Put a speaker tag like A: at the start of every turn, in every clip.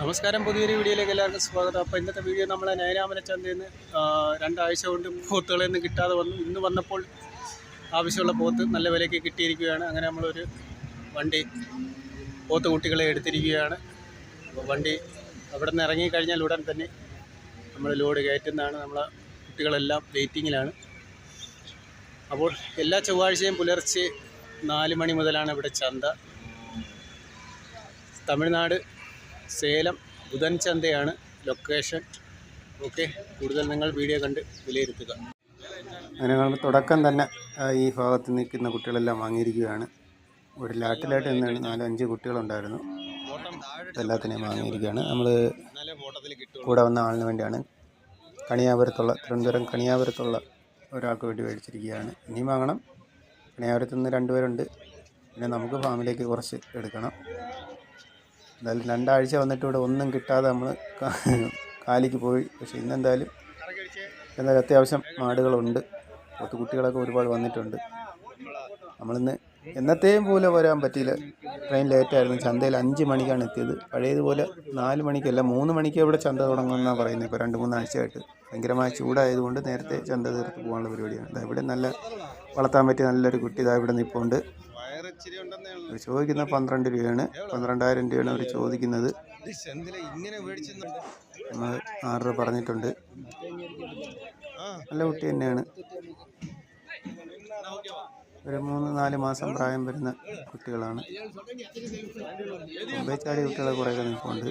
A: നമസ്കാരം. പുതിയൊരു വീഡിയോയിലേക്ക് എല്ലാവർക്കും സ്വാഗതം. അപ്പോൾ ഇന്നത്തെ വീഡിയോ നമ്മളെ നയനാമന ചന്തയിൽ നിന്ന് രണ്ടാഴ്ച കൊണ്ട് പോത്തുകളിൽ നിന്ന് കിട്ടാതെ വന്നു. ഇന്ന് വന്നപ്പോൾ ആവശ്യമുള്ള പോത്ത് നല്ല വിലയ്ക്ക് കിട്ടിയിരിക്കുകയാണ്. അങ്ങനെ നമ്മളൊരു വണ്ടി പോത്ത് കുട്ടികളെ എടുത്തിരിക്കുകയാണ്. അപ്പോൾ വണ്ടി അവിടെ നിന്ന് ഇറങ്ങിക്കഴിഞ്ഞാൽ ഉടൻ തന്നെ നമ്മൾ ലോഡ് കയറ്റുന്നതാണ്. നമ്മളെ കുട്ടികളെല്ലാം വെയിറ്റിങ്ങിലാണ്. അപ്പോൾ എല്ലാ ചൊവ്വാഴ്ചയും പുലർച്ചെ നാല് മണി മുതലാണ് ഇവിടെ ചന്ത. തമിഴ്നാട് സേലം ബുധൻ ചന്തയാണ് ലൊക്കേഷൻ. ഓക്കെ കൂടുതൽ നിങ്ങൾ വീഡിയോ കണ്ട് വിലയിരുത്തുക. അങ്ങനെ തുടക്കം തന്നെ ഈ ഭാഗത്ത് നിൽക്കുന്ന കുട്ടികളെല്ലാം വാങ്ങിയിരിക്കുകയാണ്. ഒരു ലാട്ടിലായിട്ട് നിന്നാണ് നാല് അഞ്ച് കുട്ടികളുണ്ടായിരുന്നു. എല്ലാത്തിനെയും വാങ്ങിയിരിക്കുകയാണ്. നമ്മൾ കൂടെ വന്ന ആളിന് വേണ്ടിയാണ് കണിയാപുരത്തുള്ള തിരുവനന്തപുരം കണിയാപുരത്തുള്ള ഒരാൾക്ക് വേണ്ടി മേടിച്ചിരിക്കുകയാണ്. ഇനിയും വാങ്ങണം. കണിയാപുരത്ത് നിന്ന് രണ്ടുപേരുണ്ട്. പിന്നെ നമുക്ക് ഫാമിലേക്ക് കുറച്ച് എടുക്കണം. എന്തായാലും രണ്ടാഴ്ച വന്നിട്ട് ഇവിടെ ഒന്നും കിട്ടാതെ നമ്മൾ കാലിക്ക് പോയി. പക്ഷേ ഇന്നെന്തായാലും എന്തായാലും അത്യാവശ്യം ആടുകളുണ്ട് പത്ത് കുട്ടികളൊക്കെ ഒരുപാട് വന്നിട്ടുണ്ട്. നമ്മളിന്ന് എന്നത്തെയും പോലെ വരാൻ പറ്റിയില്ല. ട്രെയിൻ ലേറ്റായിരുന്നു ചന്തയിൽ അഞ്ച് മണിക്കാണ് എത്തിയത്. പഴയതുപോലെ നാല് മണിക്കല്ല മൂന്ന് മണിക്ക് ഇവിടെ ചന്ത തുടങ്ങുമെന്നാണ് പറയുന്നത് ഇപ്പോൾ രണ്ട് മൂന്നാഴ്ചയായിട്ട്. ഭയങ്കരമായ ചൂടായതുകൊണ്ട് നേരത്തെ ചന്ത തീർത്ത് പോകാനുള്ള പരിപാടിയാണ്. ഇവിടെ നല്ല വളർത്താൻ പറ്റിയ നല്ലൊരു കുട്ടി ഇതാ ഇവിടെ നിൽപ്പുണ്ട് ചോദിക്കുന്ന പന്ത്രണ്ട് രൂപയാണ്. പന്ത്രണ്ടായിരം രൂപയാണ് അവർ ചോദിക്കുന്നത്. നമ്മൾ ആറ് രൂപ പറഞ്ഞിട്ടുണ്ട്. നല്ല കുട്ടി തന്നെയാണ്. ഒരു മൂന്ന് നാല് മാസം പ്രായം വരുന്ന കുട്ടികളാണ്. ചാടി കുട്ടികളെ കുറേ നിൽപ്പുണ്ട്.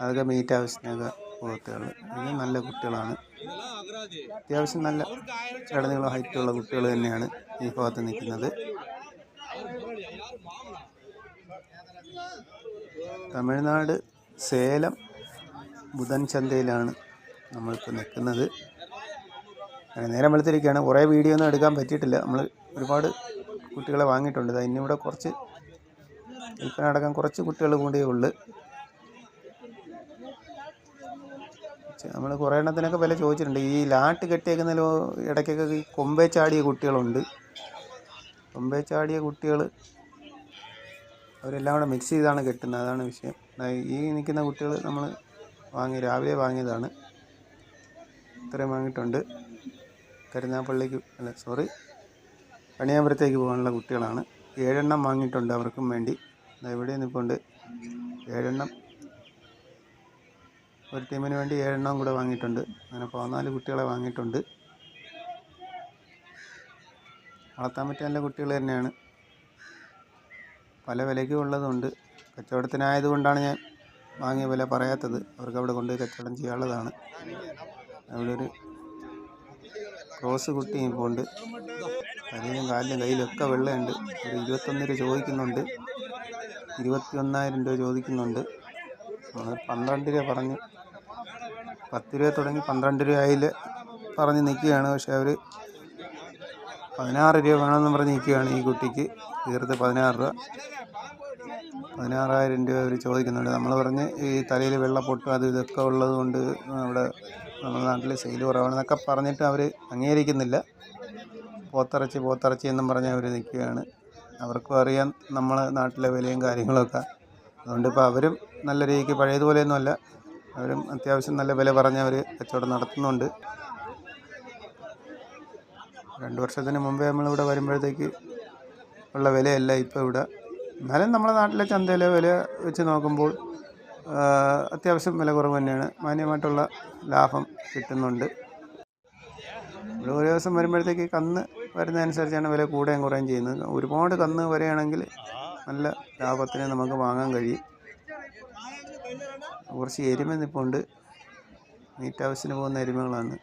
A: അതൊക്കെ മീറ്റ് ആവശ്യത്തിനൊക്കെ പോത്തുകൾ ഇത് നല്ല കുട്ടികളാണ്. അത്യാവശ്യം നല്ല ചടനുകളും ഹൈറ്റുള്ള കുട്ടികൾ തന്നെയാണ് ഈ ഭാഗത്ത് നിൽക്കുന്നത്. തമിഴ്നാട് സേലം ബുധൻ ചന്തയിലാണ് നമ്മളിപ്പോൾ നിൽക്കുന്നത്. നേരം വെളുത്തിരിക്കുകയാണ്. കുറേ വീഡിയോ ഒന്നും എടുക്കാൻ പറ്റിയിട്ടില്ല. നമ്മൾ ഒരുപാട് കുട്ടികളെ വാങ്ങിയിട്ടുണ്ട്. ഇന്നിവിടെ കുറച്ച് വിൽപ്പന അടക്കം കുറച്ച് കുട്ടികൾ കൂടിയേ ഉള്ളു. നമ്മൾ കുറേ എണ്ണത്തിനൊക്കെ വില ചോദിച്ചിട്ടുണ്ട്. ഈ ലാട്ട് കെട്ടിയേക്കുന്നതിലോ ഇടയ്ക്കൊക്കെ ഈ കൊമ്പേ ചാടിയ കുട്ടികളുണ്ട്. കൊമ്പേ ചാടിയ കുട്ടികൾ അവരെല്ലാം കൂടെ മിക്സ് ചെയ്താണ് കെട്ടുന്നത്. അതാണ് വിഷയം. ഈ നിൽക്കുന്ന കുട്ടികൾ നമ്മൾ വാങ്ങി രാവിലെ വാങ്ങിയതാണ്. ഇത്രയും വാങ്ങിയിട്ടുണ്ട്. കരുനാപ്പള്ളിക്ക് അല്ല സോറി കണിയാപുരത്തേക്ക് പോകാനുള്ള കുട്ടികളാണ്. ഏഴെണ്ണം വാങ്ങിയിട്ടുണ്ട് അവർക്കും വേണ്ടി. ഇവിടെ നിൽപ്പുണ്ട് ഏഴെണ്ണം ഒരു ടീമിന് വേണ്ടി ഏഴെണ്ണം കൂടെ വാങ്ങിയിട്ടുണ്ട്. അങ്ങനെ പതിനാല് കുട്ടികളെ വാങ്ങിയിട്ടുണ്ട്. വളർത്താൻ പറ്റിയ നല്ല കുട്ടികൾ തന്നെയാണ്. പല വിലയ്ക്കും ഉള്ളതുണ്ട്. കച്ചവടത്തിനായതുകൊണ്ടാണ് ഞാൻ വാങ്ങിയ വില പറയാത്തത്. അവർക്ക് അവിടെ കൊണ്ട് കച്ചവടം ചെയ്യാനുള്ളതാണ്. അവിടെ ഒരു ക്രോസ് കുട്ടി ഇപ്പോൾ ഉണ്ട്. തലയിലും കാലിലും കയ്യിലൊക്കെ വെള്ളമുണ്ട് ഒരു ഇരുപത്തൊന്ന് രൂപ ചോദിക്കുന്നുണ്ട്. ഇരുപത്തി ഒന്നായിരം രൂപ ചോദിക്കുന്നുണ്ട്. പന്ത്രണ്ട് രൂപ പറഞ്ഞ് പത്ത് രൂപ തുടങ്ങി പന്ത്രണ്ട് രൂപ ആയിൽ പറഞ്ഞ് നിൽക്കുകയാണ്. പക്ഷെ അവർ പതിനാറ് രൂപ വേണമെന്ന് പറഞ്ഞ് നിൽക്കുകയാണ് ഈ കുട്ടിക്ക്. തീർത്ത് പതിനാറ് രൂപ. പതിനാറായിരം രൂപ അവർ ചോദിക്കുന്നുണ്ട്. നമ്മൾ പറഞ്ഞ് ഈ തലയിൽ വെള്ളപ്പൊട്ടും അത് ഇതൊക്കെ ഉള്ളത് കൊണ്ട് അവിടെ നമ്മുടെ നാട്ടിൽ സെയിൽ കുറവാണെന്നൊക്കെ പറഞ്ഞിട്ട് അവർ അംഗീകരിക്കുന്നില്ല. പോത്തിറച്ചി പോത്തിറച്ചി എന്നും പറഞ്ഞ് അവർ നിൽക്കുകയാണ്. അവർക്കും അറിയാം നമ്മളെ നാട്ടിലെ വിലയും കാര്യങ്ങളൊക്കെ. അതുകൊണ്ട് ഇപ്പോൾ അവരും നല്ല രീതിക്ക് പഴയതുപോലെയൊന്നുമല്ല. അവരും അത്യാവശ്യം നല്ല വില പറഞ്ഞ് അവർ കച്ചവടം നടത്തുന്നുണ്ട്. രണ്ട് വർഷത്തിന് മുമ്പേ നമ്മളിവിടെ വരുമ്പോഴത്തേക്ക് ഉള്ള വിലയല്ല ഇപ്പോൾ ഇവിടെ. എന്നാലും നമ്മുടെ നാട്ടിലെ ചന്തയിലെ വില വെച്ച് നോക്കുമ്പോൾ അത്യാവശ്യം വില കുറവ് തന്നെയാണ്. മാന്യമായിട്ടുള്ള ലാഭം കിട്ടുന്നുണ്ട്. നമ്മൾ ഒരു ദിവസം വരുമ്പോഴത്തേക്ക് കന്ന് വരുന്നതനുസരിച്ചാണ് വില കൂടുകയും കുറയുകയും ചെയ്യുന്നത്. ഒരുപാട് കന്ന് വരികയാണെങ്കിൽ നല്ല ലാഭത്തിന് നമുക്ക് വാങ്ങാൻ കഴിയും. കുറച്ച് എരുമ നിൽപ്പുണ്ട് മീറ്റ് ഹൗസിന് പോകുന്ന എരുമകളാണ്.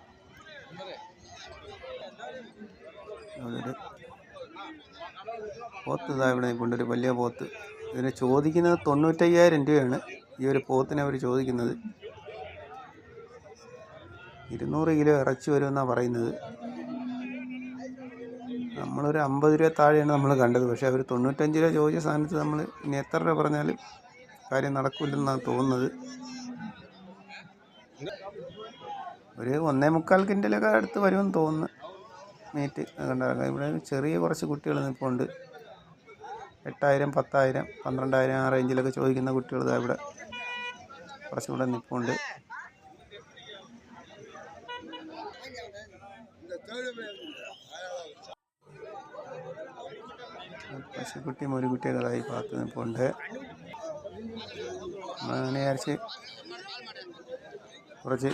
A: പോത്ത് ഇതാ ഇവിടെ നിൽപ്പുണ്ട്. ഒരു വലിയ പോത്ത്. ഇതിന് ചോദിക്കുന്നത് തൊണ്ണൂറ്റയ്യായിരം രൂപയാണ്. ഈ ഒരു പോത്തിനെ അവർ ചോദിക്കുന്നത്. ഇരുന്നൂറ് കിലോ ഇറച്ചി വരുമെന്നാണ് പറയുന്നത്. നമ്മളൊരു അമ്പത് രൂപ താഴെയാണ് നമ്മൾ കണ്ടത്. പക്ഷേ അവർ തൊണ്ണൂറ്റഞ്ച് രൂപ ചോദിച്ച സാധനത്തിൽ നമ്മൾ ഇനി എത്ര രൂപ പറഞ്ഞാലും കാര്യം നടക്കില്ലെന്നാണ് തോന്നുന്നത്. ഒരു ഒന്നേ മുക്കാൽ കിൻഡലൊക്കെ അടുത്ത് വരുമെന്ന് തോന്നുന്നു. മീറ്റ് കണ്ടാൽ ഇവിടെ ചെറിയ കുറച്ച് കുട്ടികൾ നിൽപ്പുണ്ട്. എട്ടായിരം പത്തായിരം പന്ത്രണ്ടായിരം ആ റേഞ്ചിലൊക്കെ ചോദിക്കുന്ന കുട്ടികൾ ഇവിടെ ഇവിടെ കുറച്ചുകൂടെ നിൽപ്പുണ്ട്. പശുക്കുട്ടി മുരുകുട്ടിയൊക്കെ എന്നതായി ഭാഗത്ത് നിൽപ്പുണ്ട്. അങ്ങനെ വിചാരിച്ച് കുറച്ച്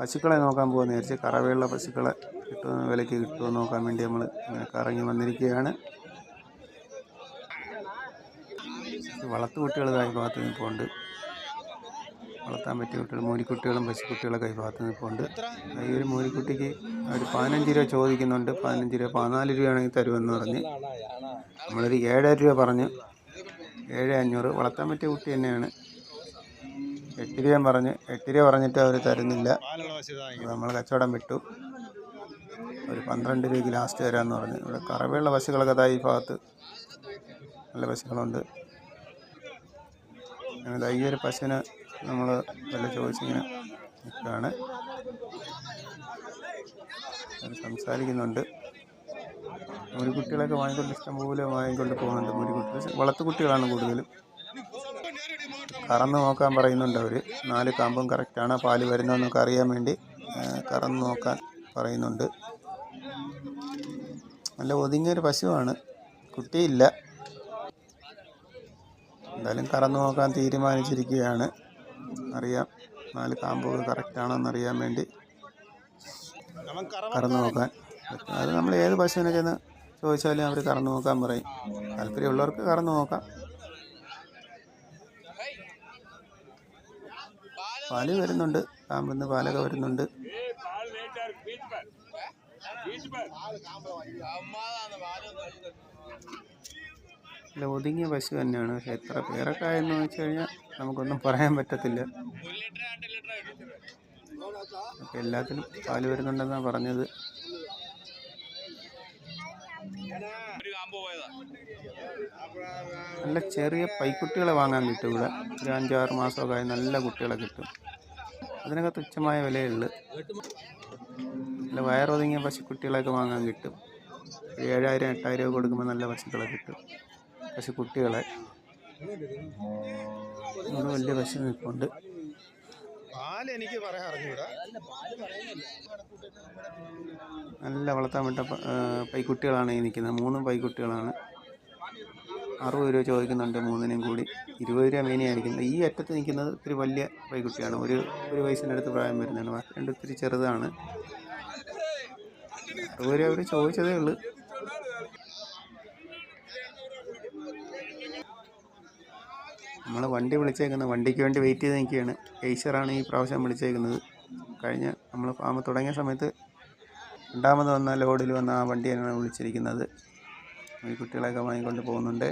A: പശുക്കളെ നോക്കാൻ പോകുന്ന വിചാരിച്ച് കറവയുള്ള പശുക്കളെ കിട്ടുന്ന വിലയ്ക്ക് കിട്ടുമോ എന്ന് നോക്കാൻ വേണ്ടി നമ്മൾ ഇങ്ങനെ കറങ്ങി വന്നിരിക്കുകയാണ്. വളർത്തു കുട്ടികൾ കൈ ഭാഗത്ത് നിൽപ്പുണ്ട്. വളർത്താൻ പറ്റിയ കുട്ടികൾ മോരിക്കുട്ടികളും പശുക്കുട്ടികളൊക്കെ ആയി ഭാഗത്ത് നിൽപ്പുണ്ട്. ഈ ഒരു മോരിക്കുട്ടിക്ക് ഒരു പതിനഞ്ച് രൂപ ചോദിക്കുന്നുണ്ട്. പതിനഞ്ച് രൂപ പതിനാല് രൂപയാണെങ്കിൽ തരുമെന്ന് പറഞ്ഞ് നമ്മളൊരു ഏഴായിരം രൂപ പറഞ്ഞ് ഏഴ് അഞ്ഞൂറ് വളർത്താൻ പറ്റിയ കുട്ടി തന്നെയാണ്. എട്ട് രൂപയും പറഞ്ഞ് എട്ട് രൂപ പറഞ്ഞിട്ട് അവർ തരുന്നില്ല. നമ്മൾ കച്ചവടം വിട്ടു. ഒരു പന്ത്രണ്ട് രൂപയ്ക്ക് ലാസ്റ്റ് തരാമെന്ന് പറഞ്ഞു. ഇവിടെ കറവയുള്ള പശുക്കളൊക്കെ ഈ ഭാഗത്ത് നല്ല പശുക്കളുണ്ട്. അങ്ങനെ ഈ ഒരു പശുവിന് നമ്മൾ നല്ല ചോദിച്ചിങ്ങനെ നിൽക്കുകയാണ് അവർ സംസാരിക്കുന്നുണ്ട് മുരിക്കുട്ടികളൊക്കെ വാങ്ങിക്കൊണ്ട് ഇഷ്ടംപോലെ വാങ്ങിക്കൊണ്ട് പോകുന്നുണ്ട്. കുട്ടികൾ വളർത്തു കുട്ടികളാണ് കൂടുതലും. കറന്ന് നോക്കാൻ പറയുന്നുണ്ട് അവർ നാല് കാമ്പും കറക്റ്റാണ് പാൽ വരുന്നതെന്നൊക്കെ അറിയാൻ വേണ്ടി കറന്ന് നോക്കാൻ പറയുന്നുണ്ട്. നല്ല ഒതുങ്ങിയൊരു പശുവാണ്. കുട്ടിയില്ല. എന്തായാലും കറന്ന് നോക്കാൻ തീരുമാനിച്ചിരിക്കുകയാണ്. അറിയാം നാല് കാമ്പുകൾ കറക്റ്റാണോ എന്നറിയാൻ വേണ്ടി. കറന്ന് നോക്കാൻ അത് നമ്മൾ ഏത് പശുവിനെ ചെന്ന് ചോദിച്ചാലും അവർ കറന്ന് നോക്കാൻ പറയും. താല്പര്യമുള്ളവർക്ക് കറന്ന് നോക്കാം. പാൽ വരുന്നുണ്ട്. കാമ്പിന്ന് പാലൊക്കെ വരുന്നുണ്ട്. അല്ല ഒതുങ്ങിയ പശു തന്നെയാണ്. പക്ഷെ എത്ര പേരൊക്കെ ആയെന്ന് വെച്ച് കഴിഞ്ഞാൽ നമുക്കൊന്നും പറയാൻ പറ്റത്തില്ല. എല്ലാത്തിനും പാൽ വരുന്നുണ്ടെന്നാണ് പറഞ്ഞത്. നല്ല ചെറിയ പൈക്കുട്ടികളെ വാങ്ങാൻ കിട്ടും ഇവിടെ. ഒരു അഞ്ചാറ് മാസമൊക്കെ ആയി നല്ല കുട്ടികളെ കിട്ടും. അതിനൊക്കെ തുച്ഛമായ വിലയുള്ളു നല്ല വയറൊതുങ്ങിയ പശുക്കുട്ടികളെയൊക്കെ വാങ്ങാൻ കിട്ടും. ഏഴായിരം എട്ടായിരം ഒക്കെ കൊടുക്കുമ്പോൾ നല്ല പശുക്കളെ കിട്ടും. പശുക്കുട്ടികളെ. ഇവിടെ വലിയ പശു നിൽപ്പുണ്ട്.
B: പാൽ എനിക്ക് പറയാൻ അറിഞ്ഞൂടാ.
A: നല്ല വളർത്താൻ വിട്ട പൈക്കുട്ടികളാണ് ഈ നിൽക്കുന്നത്. മൂന്നും പൈക്കുട്ടികളാണ്. അറുപത് രൂപ ചോദിക്കുന്നുണ്ട് മൂന്നിനും കൂടി. ഇരുപത് രൂപ മീനെയായിരിക്കുന്നത് ഈ അറ്റത്ത് നിൽക്കുന്നത് ഇത്തിരി വലിയ പൈക്കുട്ടിയാണ്. ഒരു ഒരു വയസ്സിന്റെ അടുത്ത് പ്രായം വരുന്നതാണ് രണ്ട് ഇത്തിരി ചെറുതാണ്. അറുപത് രൂപ അവർ ചോദിച്ചതേ ഉള്ളൂ. നമ്മൾ വണ്ടി വിളിച്ചേക്കുന്നത് വണ്ടിക്ക് വേണ്ടി വെയിറ്റ് ചെയ്ത് നിൽക്കുകയാണ്. ഏഷ്യറാണ് ഈ പ്രാവശ്യം വിളിച്ചേക്കുന്നത്. കഴിഞ്ഞ നമ്മൾ ഫാം തുടങ്ങിയ സമയത്ത് രണ്ടാമത് വന്ന ലോഡിൽ വന്ന ആ വണ്ടിയാണ് വിളിച്ചിരിക്കുന്നത്. ഈ കുട്ടികളെയൊക്കെ വാങ്ങിക്കൊണ്ട് പോകുന്നുണ്ട്.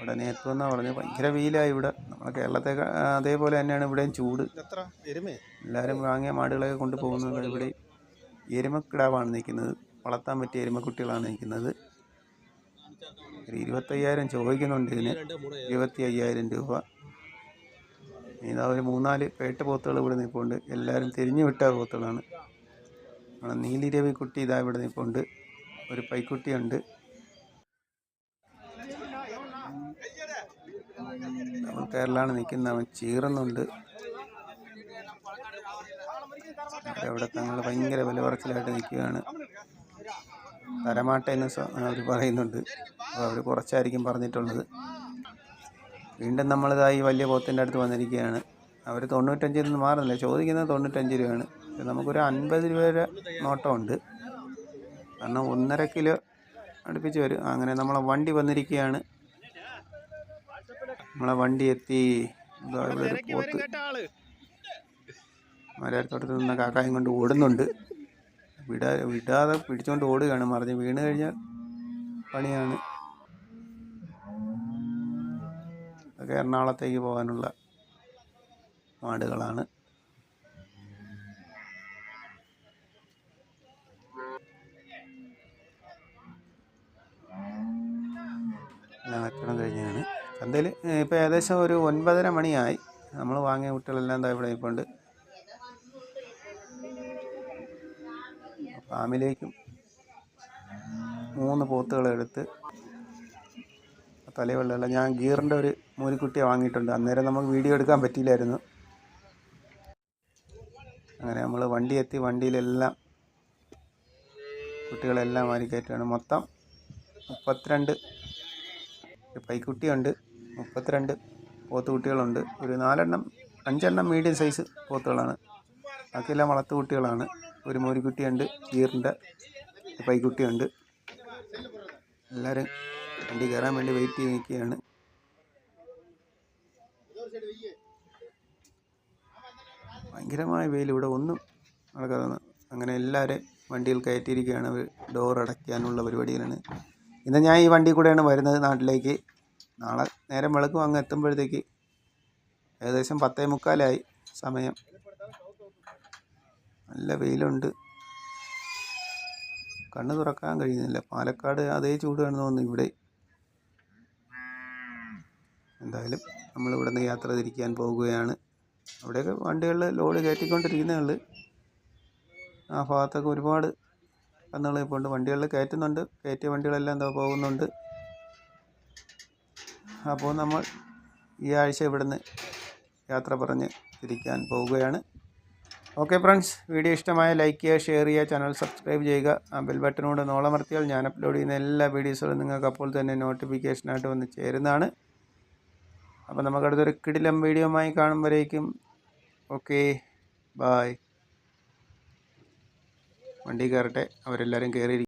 A: ഉടനെ എത്തുമെന്നാണ് പറഞ്ഞത് ഭയങ്കര വെയിലായി ഇവിടെ. നമ്മളെ കേരളത്തെ അതേപോലെ തന്നെയാണ് ഇവിടെയും ചൂട്. എല്ലാവരും വാങ്ങിയ മാടുകളൊക്കെ കൊണ്ട് പോകുന്നുണ്ട് ഇവിടെ. എരുമക്കിടാവാണ് നിൽക്കുന്നത്. വളർത്താൻ പറ്റിയ എരുമക്കുട്ടികളാണ് നിൽക്കുന്നത്. ഒരു ഇരുപത്തയ്യായിരം ചോദിക്കുന്നുണ്ട് ഇതിന്. ഇരുപത്തി അയ്യായിരം രൂപ ഇതാ ഒരു മൂന്നാൽ പേട്ട് പോത്തുകൾ ഇവിടെ നിൽപ്പുണ്ട്. എല്ലാവരും തിരിഞ്ഞു വിട്ട പോത്തുകളാണ്. നമ്മുടെ നീലിരവി കുട്ടി ഇതാ ഇവിടെ നിൽപ്പുണ്ട്. ഒരു പൈക്കുട്ടിയുണ്ട്. കേരളമാണ് നിൽക്കുന്നത് അവൻ ചീറുന്നുണ്ട്. അവിടെ തങ്ങൾ ഭയങ്കര വില പറച്ചിലായിട്ട് നിൽക്കുകയാണ്. തരമാട്ടെന്ന് അവർ പറയുന്നുണ്ട്. അപ്പോൾ അവർ കുറച്ചായിരിക്കും പറഞ്ഞിട്ടുള്ളത്. വീണ്ടും നമ്മളിതായി വലിയ പോത്തിന്റെ അടുത്ത് വന്നിരിക്കുകയാണ്. അവർ തൊണ്ണൂറ്റഞ്ചിൽ നിന്ന് മാറുന്നില്ല. ചോദിക്കുന്നത് തൊണ്ണൂറ്റഞ്ച് രൂപയാണ്. നമുക്കൊരു അൻപത് രൂപയുടെ നോട്ടമുണ്ട്. കാരണം ഒന്നര കിലോ അടുപ്പിച്ച് വരും. അങ്ങനെ നമ്മളെ വണ്ടി വന്നിരിക്കുകയാണ്. നമ്മളെ വണ്ടി എത്തി. ഇവിടെ പോത്ത്. ആൾ നിന്ന് കാക്കായും കൊണ്ട് ഓടുന്നുണ്ട്. വിടാ വിടാതെ പിടിച്ചുകൊണ്ട് ഓടുകയാണ്. മറിഞ്ഞ് വീണ് കഴിഞ്ഞാൽ പണിയാണ് അതൊക്കെ എറണാകുളത്തേക്ക് പോകാനുള്ള മാടുകളാണ് കച്ചവടം കഴിഞ്ഞാണ്. ചന്തയിൽ ഇപ്പോൾ ഏകദേശം ഒരു ഒൻപതര മണിയായി. നമ്മൾ വാങ്ങിയ കുട്ടികളെല്ലാം എന്താ ഇവിടെ ഇപ്പോണ്ട് ഫാമിലേക്കും മൂന്ന് പോത്തുകളെടുത്ത് തലവെള്ളമല്ല ഞാൻ ഗിയറിന്റെ ഒരു മൂലിക്കുട്ടിയെ വാങ്ങിയിട്ടുണ്ട്. അന്നേരം നമുക്ക് വീഡിയോ എടുക്കാൻ പറ്റിയില്ലായിരുന്നു. അങ്ങനെ നമ്മൾ വണ്ടി എത്തി. വണ്ടിയിലെല്ലാം കുട്ടികളെല്ലാം വാരി കയറ്റുകയാണ്. മൊത്തം മുപ്പത്തിരണ്ട് പൈക്കുട്ടിയുണ്ട്. മുപ്പത്തിരണ്ട് പോത്തുകുട്ടികളുണ്ട്. ഒരു നാലെണ്ണം അഞ്ചെണ്ണം മീഡിയം സൈസ് പോത്തുകളാണ്. ബാക്കിയെല്ലാം വളർത്തു കുട്ടികളാണ്. ഒരു മോരിക്കുട്ടിയുണ്ട് ഗീറിന്റെ പൈക്കുട്ടിയുണ്ട് എല്ലാവരും വണ്ടി കയറാൻ വേണ്ടി വെയിറ്റ് ചെയ്ത് നിൽക്കുകയാണ്. ഭയങ്കരമായ വെയിൽ ഇവിടെ ഒന്നും നടക്കാതെ അങ്ങനെ എല്ലാവരെയും വണ്ടിയിൽ കയറ്റിയിരിക്കുകയാണ്. അവർ ഡോർ അടയ്ക്കാനുള്ള പരിപാടിയിലാണ്. ഇന്ന് ഞാൻ ഈ വണ്ടി കൂടെയാണ് വരുന്നത് നാട്ടിലേക്ക്. നാളെ നേരം വെളുക്കും അങ്ങ് എത്തുമ്പോഴത്തേക്ക് ഏകദേശം പത്തേ മുക്കാലായി സമയം. നല്ല വെയിലുണ്ട്. കണ്ണ് തുറക്കാൻ കഴിയുന്നില്ല. പാലക്കാട് അതേ ചൂട് കാണുന്നു തോന്നുന്നു ഇവിടെ. എന്തായാലും നമ്മളിവിടെ നിന്ന് യാത്ര തിരിക്കാൻ പോകുകയാണ്. അവിടെയൊക്കെ വണ്ടികളിൽ ലോഡ് കയറ്റിക്കൊണ്ടിരിക്കുന്നേ ഉള്ളു. ആ ഭാഗത്തൊക്കെ ഒരുപാട് കന്നുകൾ ഇപ്പോൾ ഉണ്ട്. വണ്ടികളിൽ കയറ്റുന്നുണ്ട്. കയറ്റിയ വണ്ടികളെല്ലാം എന്താ പോകുന്നുണ്ട്. അപ്പോൾ നമ്മൾ ഈ ആഴ്ച ഇവിടുന്ന് യാത്ര പറഞ്ഞ് തിരിക്കാൻ പോവുകയാണ് ഓക്കെ ഫ്രണ്ട്സ് വീഡിയോ ഇഷ്ടമായ ലൈക്ക് ചെയ്യുക ഷെയർ ചെയ്യുക ചാനൽ സബ്സ്ക്രൈബ് ചെയ്യുക. ആ ബെൽ ബട്ടനോട് നോളമർത്തിയാൽ ഞാൻ അപ്ലോഡ് ചെയ്യുന്ന എല്ലാ വീഡിയോസുകളും നിങ്ങൾക്ക് അപ്പോൾ തന്നെ നോട്ടിഫിക്കേഷനായിട്ട് വന്ന് ചേരുന്നതാണ്. അപ്പോൾ നമുക്കടുത്തൊരു കിടിലം വീഡിയോമായി കാണുമ്പോഴേക്കും ഓക്കെ ബായ് വണ്ടി കയറട്ടെ. അവരെല്ലാവരും കയറി